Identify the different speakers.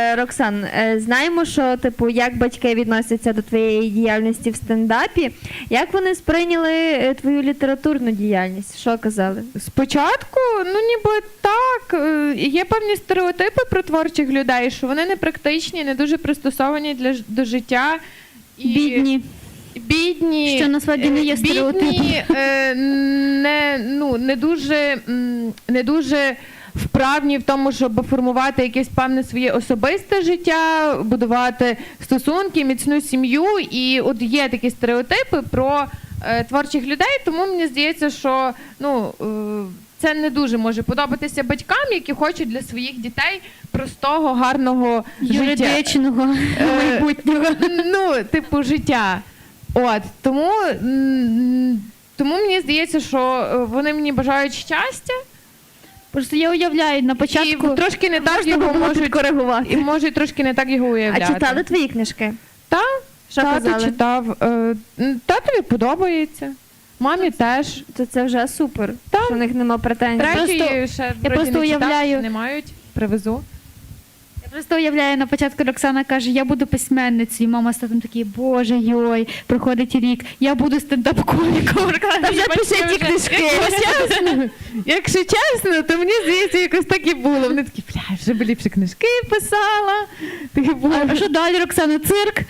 Speaker 1: Е, Роксан, е, знаємо, що типу, як батьки відносяться до твоєї діяльності в стендапі. Як вони сприйняли е, твою літературну діяльність? Що казали?
Speaker 2: Спочатку, ну ніби так, є певні стереотипи про творчих людей, що вони непрактичні, не дуже пристосовані для до життя. І
Speaker 3: Бідні.
Speaker 2: Бідні,
Speaker 3: Що насправді не є
Speaker 2: бідні, е, не, ну, не дуже, не дуже вправні в тому, щоб формувати якесь певне своє особисте життя, будувати стосунки, міцну сім'ю. І от є такі стереотипи про е, творчих людей, тому мені здається, що ну. е, це не дуже може подобатися батькам, які хочуть для своїх дітей простого, гарного.
Speaker 3: Юридичного
Speaker 2: Е,
Speaker 3: майбутнього.
Speaker 2: ну, типу, життя. От тому, тому мені здається, що е, вони мені бажають щастя,
Speaker 3: Просто я уявляю на
Speaker 2: і
Speaker 3: початку.
Speaker 2: трошки не так його можуть
Speaker 1: коригувати.
Speaker 2: і можуть трошки не так його уявляти.
Speaker 1: А читали твої книжки?
Speaker 2: Та,
Speaker 1: Що
Speaker 2: тато
Speaker 1: казали?
Speaker 2: читав. Е, Татові подобається. Мамі теж.
Speaker 1: То це вже супер.
Speaker 2: Та.
Speaker 1: Що в них нема претензій.
Speaker 2: Третьої
Speaker 3: просто-
Speaker 2: ще
Speaker 3: я просто
Speaker 2: не читав,
Speaker 3: уявляю-
Speaker 2: не мають. Привезу.
Speaker 3: Просто уявляю на початку Роксана каже, я буду письменницею. І мама стати татом такі, боже йой, проходить рік, я буду стендап-коміком.
Speaker 1: Роксана, вже пише ті книжки.
Speaker 2: Якщо чесно, якщо чесно, то мені здається, якось так і було. Вони такі, бля, вже б ліпше книжки писала. Таке було.
Speaker 3: А що далі, Роксана? Цирк?